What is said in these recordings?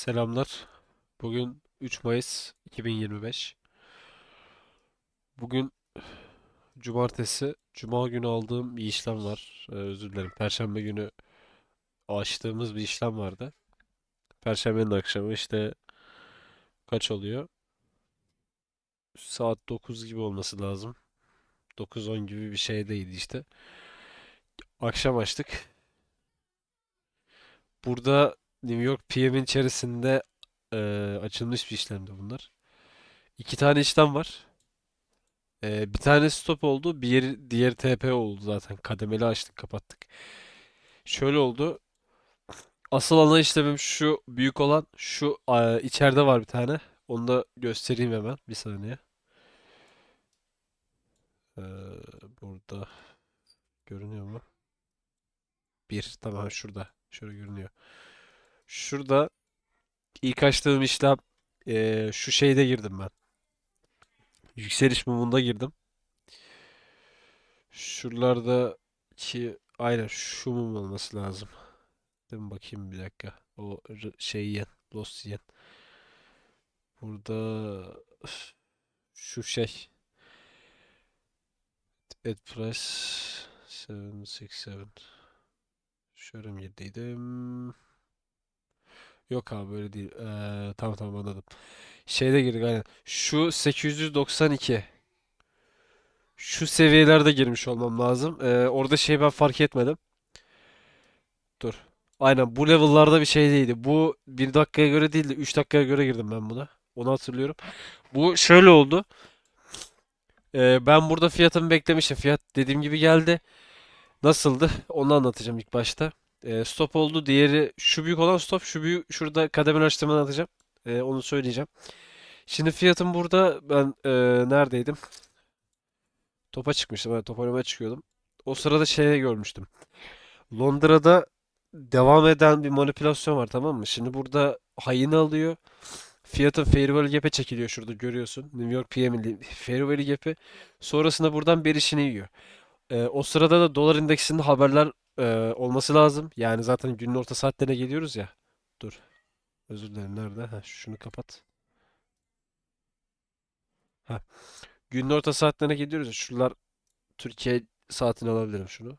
Selamlar. Bugün 3 Mayıs 2025. Bugün cumartesi. Cuma günü aldığım bir işlem var. Ee, özür dilerim. Perşembe günü açtığımız bir işlem vardı. Perşembenin akşamı işte kaç oluyor? Saat 9 gibi olması lazım. 9-10 gibi bir şeydeydi işte. Akşam açtık. Burada New York PM'in içerisinde e, açılmış bir işlemdi bunlar. İki tane işlem var. E, bir tane stop oldu. Bir yeri, diğer TP oldu zaten. Kademeli açtık kapattık. Şöyle oldu. Asıl ana işlemim şu büyük olan şu e, içeride var bir tane. Onu da göstereyim hemen. Bir saniye. E, burada görünüyor mu? Bir. Tamam şurada. Şöyle görünüyor. Şurada ilk açtığım işlem e, şu şeyde girdim ben. Yükseliş mumunda girdim. Şuralarda ki aynen şu mum olması lazım. Değil? Bakayım bir dakika. O şey yiyen, Lost yiyen. Burada şu şey. Ad price 767. Şöyle mi girdiydim? Yok abi böyle değil. Ee, tamam tamam anladım. Şeyde girdik aynen. Şu 892. Şu seviyelerde girmiş olmam lazım. Ee, orada şey ben fark etmedim. Dur. Aynen bu level'larda bir şey değildi. Bu bir dakikaya göre değil de 3 dakikaya göre girdim ben buna. Onu hatırlıyorum. Bu şöyle oldu. Ee, ben burada fiyatımı beklemiştim. Fiyat dediğim gibi geldi. Nasıldı? Onu anlatacağım ilk başta. Ee, stop oldu. Diğeri şu büyük olan stop. Şu büyük şurada kademeli açtığımı anlatacağım. Ee, onu söyleyeceğim. Şimdi fiyatım burada ben e, neredeydim? Topa çıkmıştım. Evet, top oynamaya çıkıyordum. O sırada şeye görmüştüm. Londra'da devam eden bir manipülasyon var tamam mı? Şimdi burada hayını alıyor. Fiyatın fair value gap'e çekiliyor şurada görüyorsun. New York PM'li fair value gap'i. Sonrasında buradan berişini yiyor. Ee, o sırada da dolar indeksinde haberler e, olması lazım. Yani zaten günün orta saatlerine geliyoruz ya. Dur. Özür dilerim. Nerede? Ha, şunu kapat. Ha. Günün orta saatlerine geliyoruz ya. Şuralar Türkiye saatini alabilirim şunu.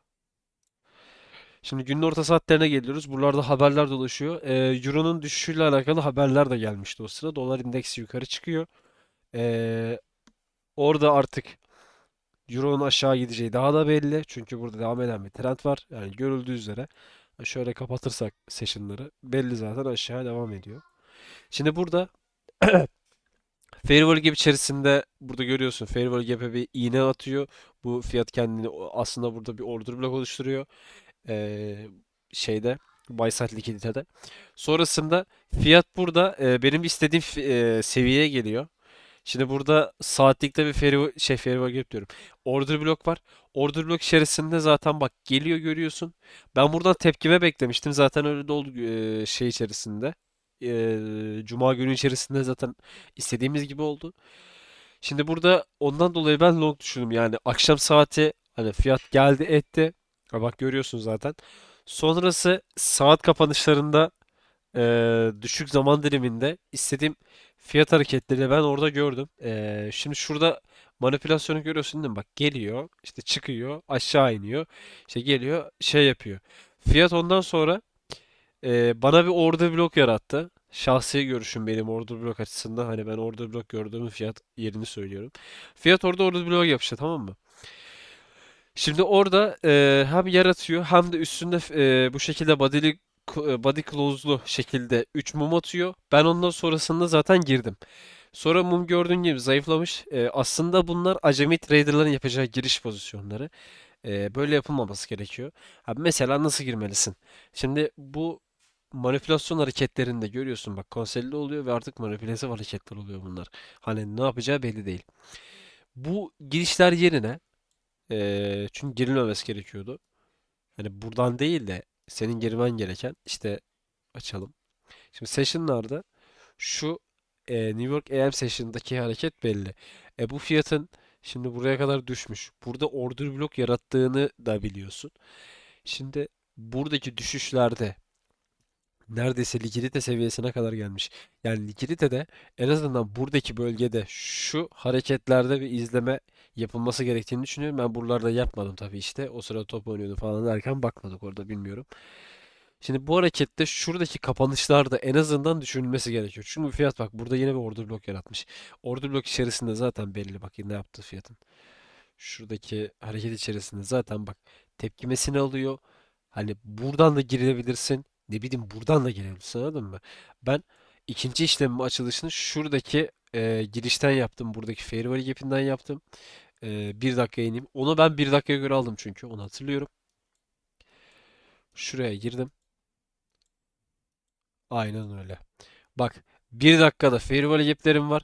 Şimdi günün orta saatlerine geliyoruz. Buralarda haberler dolaşıyor. Ee, Euro'nun düşüşüyle alakalı haberler de gelmişti o sıra. Dolar indeksi yukarı çıkıyor. Ee, orada artık Euro'nun aşağı gideceği daha da belli. Çünkü burada devam eden bir trend var. Yani görüldüğü üzere. Şöyle kapatırsak session'ları belli zaten aşağı devam ediyor. Şimdi burada Fair value gap içerisinde burada görüyorsun fair value gap'e bir iğne atıyor. Bu fiyat kendini aslında burada bir order block oluşturuyor. Ee, şeyde buy side likiditede. Sonrasında fiyat burada e, benim istediğim e, seviyeye geliyor. Şimdi burada saatlikte bir fair, şey value gap diyorum. Order block var. Order block içerisinde zaten bak geliyor görüyorsun. Ben buradan tepkime beklemiştim. Zaten öyle de oldu şey içerisinde. Cuma günü içerisinde zaten istediğimiz gibi oldu. Şimdi burada ondan dolayı ben long düşündüm. Yani akşam saati hani fiyat geldi etti. Bak görüyorsun zaten. Sonrası saat kapanışlarında düşük zaman diliminde istediğim fiyat hareketleri ben orada gördüm. E, şimdi şurada manipülasyonu görüyorsun değil mi? Bak geliyor, işte çıkıyor, aşağı iniyor, işte geliyor, şey yapıyor. Fiyat ondan sonra e, bana bir order blok yarattı. Şahsi görüşüm benim order blok açısından. Hani ben order blok gördüğüm fiyat yerini söylüyorum. Fiyat orada order blok yapıştı tamam mı? Şimdi orada e, hem yaratıyor hem de üstünde e, bu şekilde body'li body close'lu şekilde 3 mum atıyor. Ben ondan sonrasında zaten girdim. Sonra mum gördüğün gibi zayıflamış. E, aslında bunlar acemi traderların yapacağı giriş pozisyonları. E, böyle yapılmaması gerekiyor. Abi mesela nasıl girmelisin? Şimdi bu manipülasyon hareketlerinde görüyorsun bak konsolide oluyor ve artık manipülatif hareketler oluyor bunlar. Hani ne yapacağı belli değil. Bu girişler yerine e, çünkü girilmemesi gerekiyordu. Hani buradan değil de senin girmen gereken işte açalım. Şimdi session'larda şu e, New York AM session'daki hareket belli. E bu fiyatın şimdi buraya kadar düşmüş. Burada order blok yarattığını da biliyorsun. Şimdi buradaki düşüşlerde neredeyse likidite seviyesine kadar gelmiş. Yani likiditede en azından buradaki bölgede şu hareketlerde bir izleme yapılması gerektiğini düşünüyorum. Ben buralarda yapmadım tabii işte. O sırada top oynuyordu falan derken bakmadık orada bilmiyorum. Şimdi bu harekette şuradaki kapanışlarda en azından düşünülmesi gerekiyor. Çünkü fiyat bak burada yine bir order blok yaratmış. Order blok içerisinde zaten belli bak ne yaptı fiyatın. Şuradaki hareket içerisinde zaten bak tepkimesini alıyor. Hani buradan da girebilirsin. Ne bileyim buradan da girebilirsin anladın mı? Ben ikinci işlemim açılışını şuradaki e, girişten yaptım. Buradaki fair value gap'inden yaptım. E, bir dakika ineyim. Onu ben bir dakikaya göre aldım çünkü. Onu hatırlıyorum. Şuraya girdim. Aynen öyle. Bak bir dakikada fair value gap'lerim var.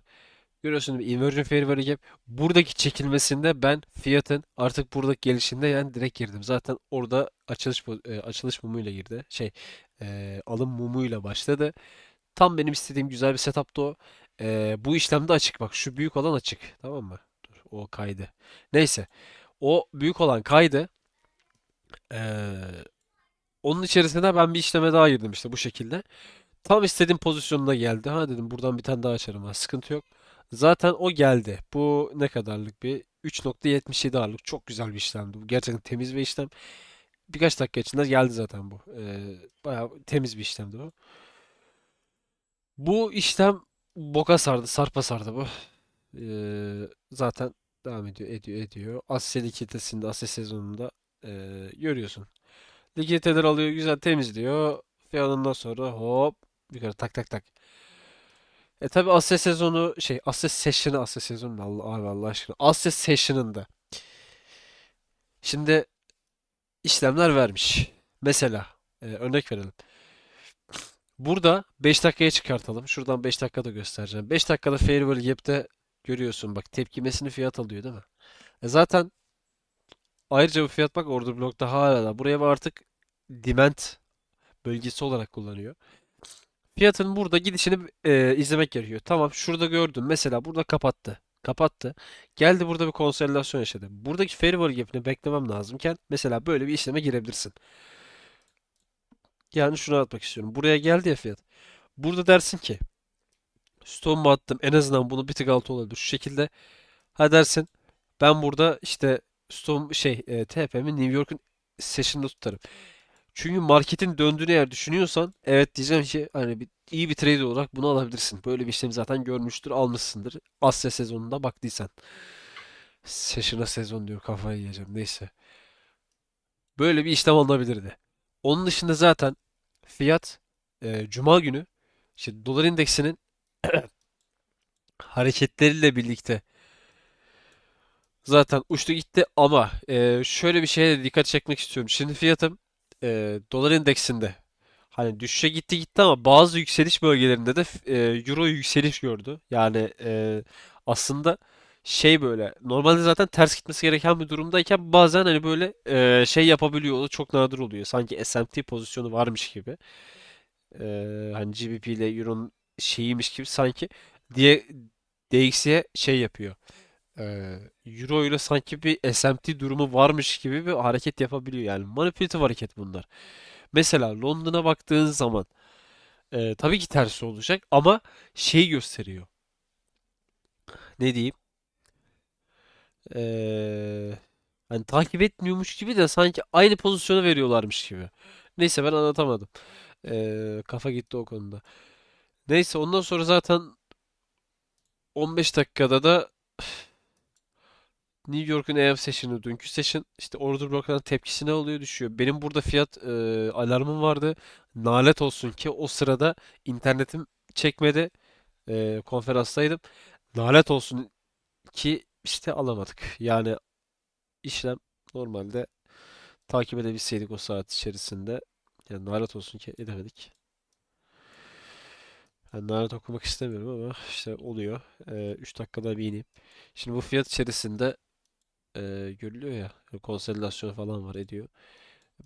Görüyorsunuz inversion fair value gap. Buradaki çekilmesinde ben fiyatın artık buradaki gelişinde yani direkt girdim. Zaten orada açılış açılış mumuyla girdi. Şey e, alım mumuyla başladı. Tam benim istediğim güzel bir setup'tı o. E, bu işlemde açık bak şu büyük olan açık. Tamam mı? Dur o kaydı. Neyse o büyük olan kaydı. E, onun içerisine ben bir işleme daha girdim işte bu şekilde. Tam istediğim pozisyonuna geldi. Ha dedim buradan bir tane daha açarım. Ha, sıkıntı yok. Zaten o geldi. Bu ne kadarlık bir 3.77 ağırlık. Çok güzel bir işlemdi. Bu gerçekten temiz bir işlem. Birkaç dakika içinde geldi zaten bu. Ee, bayağı temiz bir işlemdi bu. Bu işlem boka sardı, sarpa sardı bu. Ee, zaten devam ediyor, ediyor, ediyor. Asya likiditesinde, Asya sezonunda ee, görüyorsun. Likiditeler alıyor, güzel temizliyor. Ve ondan sonra hop yukarı tak tak tak. E tabi Asya sezonu şey Asya Session'ı Asya sezonu Allah Allah aşkına. Asya Session'ında. Şimdi işlemler vermiş. Mesela e, örnek verelim. Burada 5 dakikaya çıkartalım. Şuradan 5 dakikada göstereceğim. 5 dakikada fair value gap'te görüyorsun bak tepkimesini fiyat alıyor değil mi? E zaten ayrıca bu fiyat bak order blokta hala da buraya artık demand bölgesi olarak kullanıyor. Fiyatın burada gidişini e, izlemek gerekiyor. Tamam şurada gördüm. Mesela burada kapattı. Kapattı. Geldi burada bir konsolidasyon yaşadı. Buradaki value gap'ini beklemem lazımken mesela böyle bir işleme girebilirsin. Yani şunu atmak istiyorum. Buraya geldi ya fiyat. Burada dersin ki stop mu attım? En azından bunu bir tık altı olabilir. Şu şekilde ha dersin ben burada işte stop şey e, TP'mi New York'un session'da tutarım. Çünkü marketin döndüğünü eğer düşünüyorsan evet diyeceğim ki hani bir, iyi bir trade olarak bunu alabilirsin. Böyle bir işlemi zaten görmüştür, almışsındır. Asya sezonunda baktıysan. Session'a sezon diyor kafayı yiyeceğim. Neyse. Böyle bir işlem alınabilirdi. Onun dışında zaten fiyat e, Cuma günü işte dolar indeksinin hareketleriyle birlikte zaten uçtu gitti ama e, şöyle bir şeye de dikkat çekmek istiyorum. Şimdi fiyatım e, dolar indeksinde hani düşüşe gitti gitti ama bazı yükseliş bölgelerinde de e, euro yükseliş gördü. Yani e, aslında şey böyle normalde zaten ters gitmesi gereken bir durumdayken bazen hani böyle e, şey yapabiliyor. O da çok nadir oluyor. Sanki SMT pozisyonu varmış gibi. E, hani GBP ile Euro'nun şeyiymiş gibi sanki diye DXY'ye şey yapıyor. E, Euro ile sanki bir SMT durumu varmış gibi bir hareket yapabiliyor. Yani manipülatif hareket bunlar. Mesela London'a baktığın zaman e, tabii ki tersi olacak ama şeyi gösteriyor. Ne diyeyim? E, hani takip etmiyormuş gibi de sanki aynı pozisyonu veriyorlarmış gibi. Neyse ben anlatamadım. E, kafa gitti o konuda. Neyse ondan sonra zaten 15 dakikada da New York'un EM session'ı dünkü session işte order block'tan tepkisine alıyor düşüyor. Benim burada fiyat e, alarmım vardı. Nalet olsun ki o sırada internetim çekmedi. E, konferanstaydım. Nalet olsun ki işte alamadık. Yani işlem normalde takip edebilseydik o saat içerisinde. Yani nalet olsun ki edemedik. Yani nalet okumak istemiyorum ama işte oluyor. E, 3 dakikada bir ineyim. Şimdi bu fiyat içerisinde e, görülüyor ya. Konsolidasyon falan var ediyor.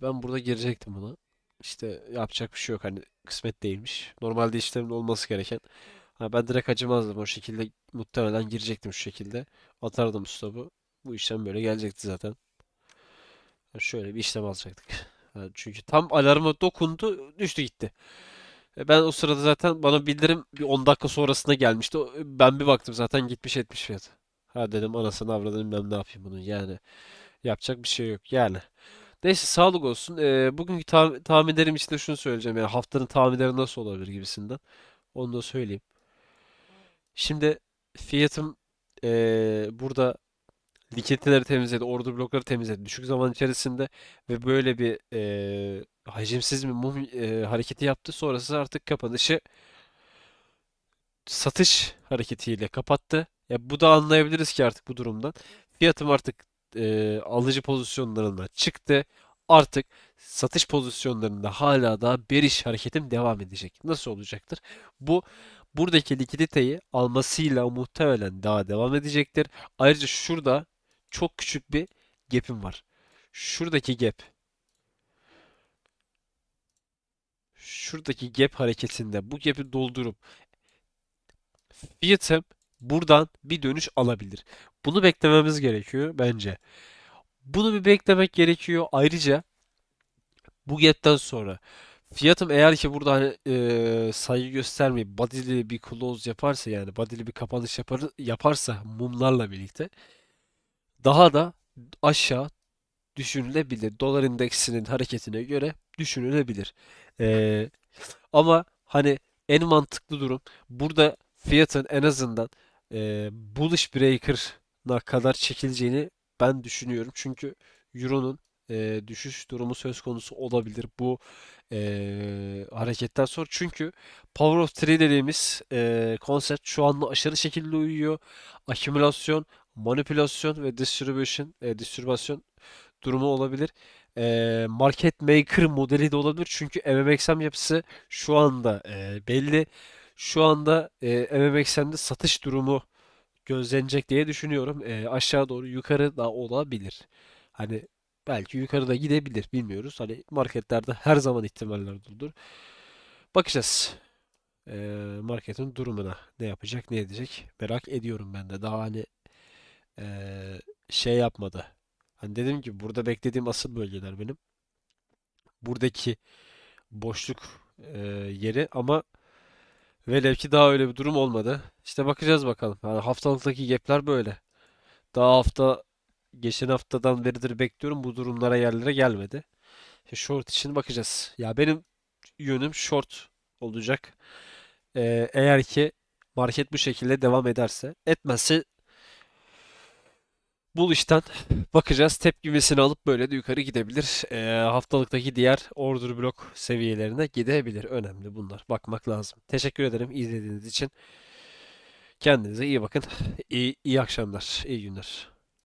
Ben burada girecektim buna. İşte yapacak bir şey yok. Hani kısmet değilmiş. Normalde işlemin olması gereken. Ha, ben direkt acımazdım. O şekilde muhtemelen girecektim şu şekilde. Atardım stop'u. Bu işlem böyle gelecekti zaten. Ha, Şöyle bir işlem alacaktık. Ha, çünkü tam alarma dokundu, düştü gitti. E, Ben o sırada zaten bana bildirim bir 10 dakika sonrasında gelmişti. Ben bir baktım zaten gitmiş etmiş fiyat. Ha dedim anasını avradım ben ne yapayım bunun yani. Yapacak bir şey yok yani. Neyse sağlık olsun. E, bugünkü ta- tahminlerim için de şunu söyleyeceğim. Yani haftanın tahminleri nasıl olabilir gibisinden. Onu da söyleyeyim. Şimdi fiyatım e, burada likiditeleri temizledi, order blokları temizledi düşük zaman içerisinde ve böyle bir e, hacimsiz bir mum e, hareketi yaptı. Sonrası artık kapanışı satış hareketiyle kapattı. Ya bu da anlayabiliriz ki artık bu durumdan. Fiyatım artık e, alıcı pozisyonlarına çıktı. Artık satış pozisyonlarında hala daha bearish hareketim devam edecek. Nasıl olacaktır? Bu buradaki likiditeyi almasıyla muhtemelen daha devam edecektir. Ayrıca şurada çok küçük bir gap'im var. Şuradaki gap, şuradaki gap hareketinde bu gap'i doldurup fiyatım buradan bir dönüş alabilir. Bunu beklememiz gerekiyor bence. Bunu bir beklemek gerekiyor. Ayrıca bu gap'ten sonra fiyatım eğer ki burada hani eee, saygı göstermeyip body'li bir close yaparsa yani body'li bir kapanış yapar, yaparsa mumlarla birlikte daha da aşağı düşünülebilir. Dolar endeksinin hareketine göre düşünülebilir. Eee, ama hani en mantıklı durum burada fiyatın en azından eee bullish breaker'ına kadar çekileceğini ben düşünüyorum. Çünkü Euro'nun eee, düşüş durumu söz konusu olabilir bu eee, hareketten sonra. Çünkü Power of Three dediğimiz eee, konsept şu anda aşırı şekilde uyuyor. Akümülasyon, manipülasyon ve distribution, eee, distribüasyon durumu olabilir. Ee, market maker modeli de olabilir. Çünkü MMXM yapısı şu anda e, belli. Şu anda e, MMXM'de satış durumu gözlenecek diye düşünüyorum. E, aşağı doğru yukarı da olabilir. Hani belki yukarıda gidebilir bilmiyoruz. Hani marketlerde her zaman ihtimaller olur. Bakacağız. E, marketin durumuna ne yapacak ne edecek merak ediyorum ben de. Daha hani e, şey yapmadı. Hani dedim ki burada beklediğim asıl bölgeler benim. Buradaki boşluk e, yeri ama velev ki daha öyle bir durum olmadı. İşte bakacağız bakalım. Yani haftalıktaki gap'ler böyle. Daha hafta geçen haftadan beridir bekliyorum. Bu durumlara yerlere gelmedi. İşte short için bakacağız. Ya benim yönüm short olacak. E, eğer ki market bu şekilde devam ederse. Etmezse bu işten bakacağız. Tepkimesini alıp böyle de yukarı gidebilir. Ee, haftalıktaki diğer order blok seviyelerine gidebilir. Önemli bunlar. Bakmak lazım. Teşekkür ederim izlediğiniz için. Kendinize iyi bakın. İyi, iyi akşamlar, iyi günler.